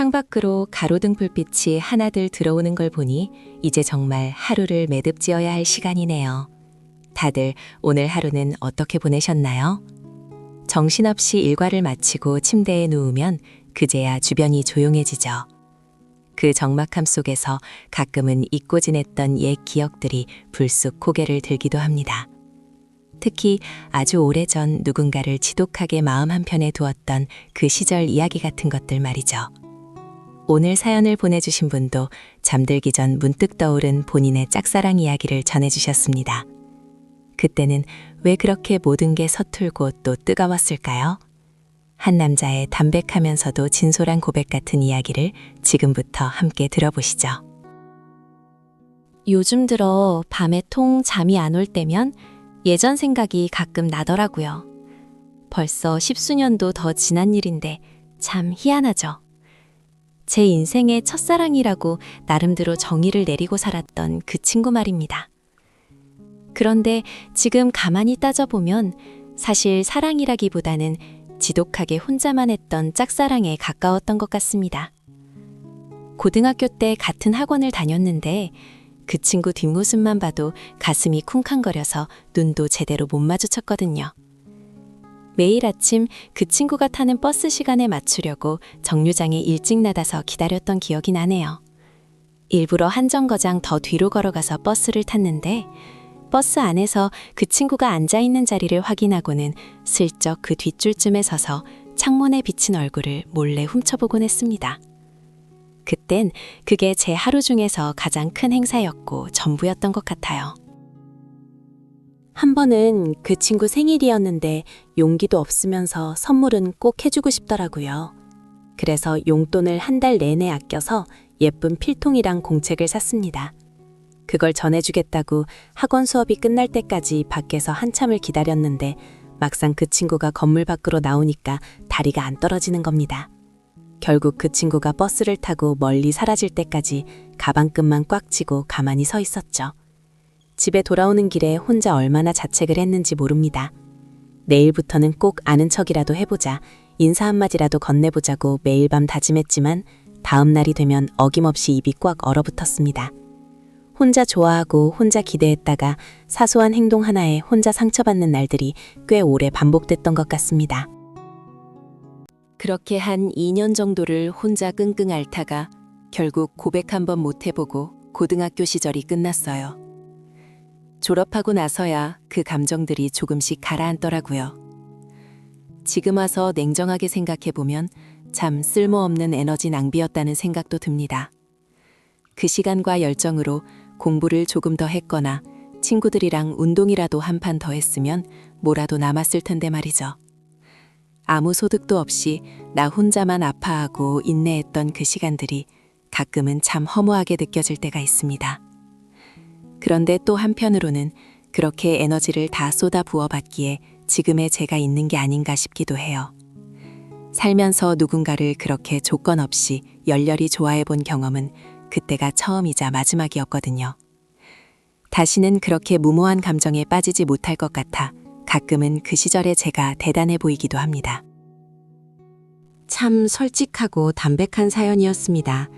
창밖으로 가로등 불빛이 하나둘 들어오는 걸 보니 이제 정말 하루를 매듭지어야 할 시간이네요. 다들 오늘 하루는 어떻게 보내셨나요? 정신없이 일과를 마치고 침대에 누우면 그제야 주변이 조용해지죠. 그 적막함 속에서 가끔은 잊고 지냈던 옛 기억들이 불쑥 고개를 들기도 합니다. 특히 아주 오래전 누군가를 지독하게 마음 한편에 두었던 그 시절 이야기 같은 것들 말이죠. 오늘 사연을 보내주신 분도 잠들기 전 문득 떠오른 본인의 짝사랑 이야기를 전해주셨습니다. 그때는 왜 그렇게 모든 게 서툴고 또 뜨거웠을까요? 한 남자의 담백하면서도 진솔한 고백 같은 이야기를 지금부터 함께 들어보시죠. 요즘 들어 밤에 통 잠이 안 올 때면 예전 생각이 가끔 나더라고요. 벌써 십수년도 더 지난 일인데 참 희한하죠. 제 인생의 첫사랑이라고 나름대로 정의를 내리고 살았던 그 친구 말입니다. 그런데 지금 가만히 따져보면 사실 사랑이라기보다는 지독하게 혼자만 했던 짝사랑에 가까웠던 것 같습니다. 고등학교 때 같은 학원을 다녔는데 그 친구 뒷모습만 봐도 가슴이 쿵쾅거려서 눈도 제대로 못 마주쳤거든요. 매일 아침 그 친구가 타는 버스 시간에 맞추려고 정류장에 일찍 나다서 기다렸던 기억이 나네요. 일부러 한 정거장 더 뒤로 걸어가서 버스를 탔는데 버스 안에서 그 친구가 앉아 있는 자리를 확인하고는 슬쩍 그 뒷줄쯤에 서서 창문에 비친 얼굴을 몰래 훔쳐보곤 했습니다. 그땐 그게 제 하루 중에서 가장 큰 행사였고 전부였던 것 같아요. 한 번은 그 친구 생일이었는데 용기도 없으면서 선물은 꼭 해주고 싶더라고요. 그래서 용돈을 한 달 내내 아껴서 예쁜 필통이랑 공책을 샀습니다. 그걸 전해주겠다고 학원 수업이 끝날 때까지 밖에서 한참을 기다렸는데 막상 그 친구가 건물 밖으로 나오니까 다리가 안 떨어지는 겁니다. 결국 그 친구가 버스를 타고 멀리 사라질 때까지 가방끈만 꽉 쥐고 가만히 서 있었죠. 집에 돌아오는 길에 혼자 얼마나 자책을 했는지 모릅니다. 내일부터는 꼭 아는 척이라도 해보자, 인사 한마디라도 건네보자고 매일 밤 다짐했지만 다음 날이 되면 어김없이 입이 꽉 얼어붙었습니다. 혼자 좋아하고 혼자 기대했다가 사소한 행동 하나에 혼자 상처받는 날들이 꽤 오래 반복됐던 것 같습니다. 그렇게 한 2년 정도를 혼자 끙끙 앓다가 결국 고백 한번 못 해보고 고등학교 시절이 끝났어요. 졸업하고 나서야 그 감정들이 조금씩 가라앉더라고요. 지금 와서 냉정하게 생각해 보면 참 쓸모없는 에너지 낭비였다는 생각도 듭니다. 그 시간과 열정으로 공부를 조금 더 했거나 친구들이랑 운동이라도 한 판 더 했으면 뭐라도 남았을 텐데 말이죠. 아무 소득도 없이 나 혼자만 아파하고 인내했던 그 시간들이 가끔은 참 허무하게 느껴질 때가 있습니다. 그런데 또 한편으로는 그렇게 에너지를 다 쏟아 부어받기에 지금의 제가 있는 게 아닌가 싶기도 해요. 살면서 누군가를 그렇게 조건 없이 열렬히 좋아해 본 경험은 그때가 처음이자 마지막이었거든요. 다시는 그렇게 무모한 감정에 빠지지 못할 것 같아 가끔은 그 시절의 제가 대단해 보이기도 합니다. 참 솔직하고 담백한 사연이었습니다.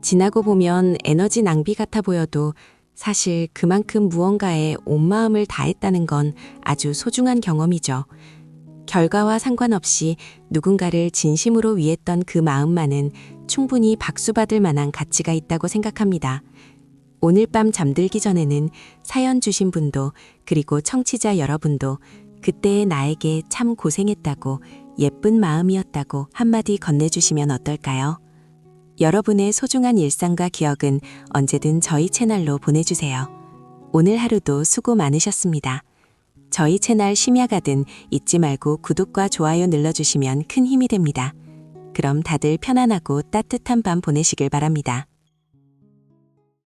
지나고 보면 에너지 낭비 같아 보여도 사실 그만큼 무언가에 온 마음을 다했다는 건 아주 소중한 경험이죠. 결과와 상관없이 누군가를 진심으로 위했던 그 마음만은 충분히 박수받을 만한 가치가 있다고 생각합니다. 오늘 밤 잠들기 전에는 사연 주신 분도 그리고 청취자 여러분도 그때의 나에게 참 고생했다고 예쁜 마음이었다고 한마디 건네주시면 어떨까요? 여러분의 소중한 일상과 기억은 언제든 저희 채널로 보내주세요. 오늘 하루도 수고 많으셨습니다. 저희 채널 심야가든 잊지 말고 구독과 좋아요 눌러주시면 큰 힘이 됩니다. 그럼 다들 편안하고 따뜻한 밤 보내시길 바랍니다.